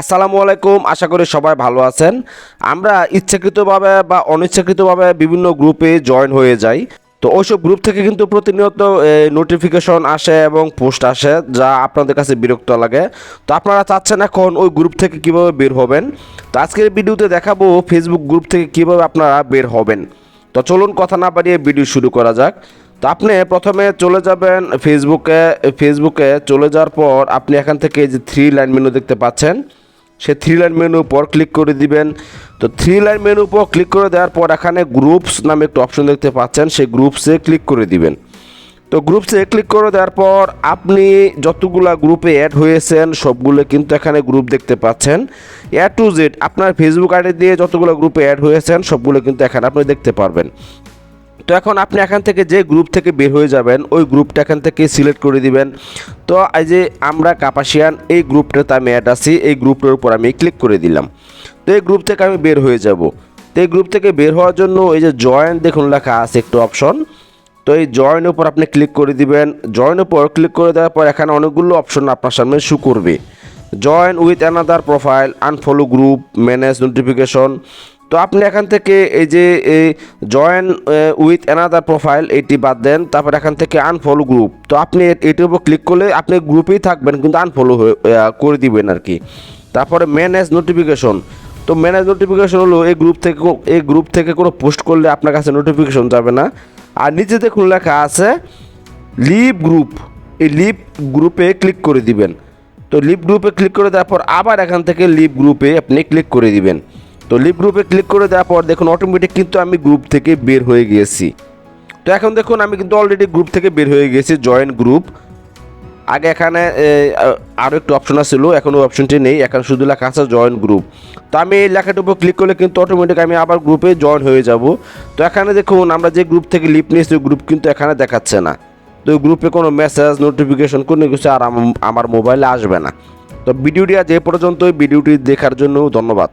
আসসালামু আলাইকুম, আশা করি সবাই ভালো আছেন। আমরা ইচ্ছাকৃতভাবে বা অনিচ্ছাকৃতভাবে বিভিন্ন গ্রুপে জয়েন হয়ে যাই। তো ওইসব গ্রুপ থেকে কিন্তু প্রতিনিয়ত নোটিফিকেশন আসে এবং পোস্ট আসে, যা আপনাদের কাছে বিরক্ত লাগে। তো আপনারা চাচ্ছেন এখন ওই গ্রুপ থেকে কীভাবে বের হবেন? তো আজকের ভিডিওতে দেখাবো ফেসবুক গ্রুপ থেকে কীভাবে আপনারা বের হবেন। তো চলুন কথা না বাড়িয়ে ভিডিও শুরু করা যাক। তো আপনি প্রথমে চলে যাবেন ফেসবুকে ফেসবুকে চলে যাওয়ার পর আপনি এখান থেকে যে থ্রি লাইন মেনু দেখতে পাচ্ছেন। সে থ্রি লাইন মেনু উপর ক্লিক করে দিবেন। তো থ্রি লাইন মেনু উপর ক্লিক করে দেওয়ার পর এখানে গ্রুপস নামে একটু অপশন দেখতে পাচ্ছেন, সেই গ্রুপসে ক্লিক করে দিবেন। তো গ্রুপসে ক্লিক করে দেওয়ার পর আপনি যতগুলা গ্রুপে অ্যাড হয়েছেন, সবগুলো কিন্তু এখানে গ্রুপ দেখতে পাচ্ছেন। এ টু জেড আপনার ফেসবুক আইডি দিয়ে যতগুলো গ্রুপে অ্যাড হয়েছেন, সবগুলো কিন্তু এখানে আপনি দেখতে পারবেন। তো এখন আপনি এখান থেকে যে গ্রুপ থেকে বের হয়ে যাবেন, ওই গ্রুপটা এখান থেকে সিলেক্ট করে দিবেন। তো এই যে আমরা কাপাসিয়ান, এই গ্রুপটাতে আমি অ্যাড আছি, এই গ্রুপটার উপর আমি ক্লিক করে দিলাম। তো এই গ্রুপ থেকে আমি বের হয়ে যাব। তো এই গ্রুপ থেকে বের হওয়ার জন্য এই যে জয়েন দেখুন লেখা আছে একটু অপশন তো এই জয়েন উপর আপনি ক্লিক করে দিবেন। জয়েন উপর ক্লিক করে দেওয়ার পর এখানে অনেকগুলো অপশন আপনার সামনে শু করবে। Join with another profile unfollow group manage notification তো আপনি এখান থেকে এই যে এই জয়েন উইথ অ্যানাদার প্রোফাইল এটি বাদ দেন, তারপর এখান থেকে আনফলো গ্রুপ তো আপনি এটির উপর ক্লিক করলে আপনি গ্রুপেই থাকবেন, কিন্তু আনফলো করে দিবেন আর কি। তারপরে ম্যানেজ নোটিফিকেশন তো ম্যানেজ নোটিফিকেশন হলো এই গ্রুপ থেকে এই গ্রুপ থেকে কোনো পোস্ট করলে আপনার কাছে নোটিফিকেশন যাবে না। আর নিচে দেখুন লেখা আছে লিভ গ্রুপ এই লিভ গ্রুপে ক্লিক করে দিবেন। তো লিভ গ্রুপে ক্লিক করে দেওয়ার পর আবার এখান থেকে লিভ গ্রুপে আপনি ক্লিক করে দিবেন। তো লিভ গ্রুপে ক্লিক করে দেওয়ার পর দেখুন অটোমেটিক কিন্তু আমি গ্রুপ থেকে বের হয়ে গিয়েছি। তো এখন দেখুন আমি কিন্তু অলরেডি গ্রুপ থেকে বের হয়ে গেছি জয়েন গ্রুপ আগে এখানে আরও একটু অপশন ছিল এখন ওই অপশনটি নেই, এখন শুধু লেখা আছে জয়েন গ্রুপ তো আমি এই লেখাটার উপর ক্লিক করলে কিন্তু অটোমেটিক আমি আবার গ্রুপে জয়েন হয়ে যাব। তো এখানে দেখুন আমরা যে গ্রুপ থেকে লিপ নিয়েছি, ওই গ্রুপ কিন্তু এখানে দেখাচ্ছে না। তো ওই গ্রুপে কোনো মেসেজ নোটিফিকেশন কোনো কিছু আর আম- আমার মোবাইলে আসবে না। তো ভিডিওটি আজ এ পর্যন্ত ওই ভিডিওটি দেখার জন্য ধন্যবাদ।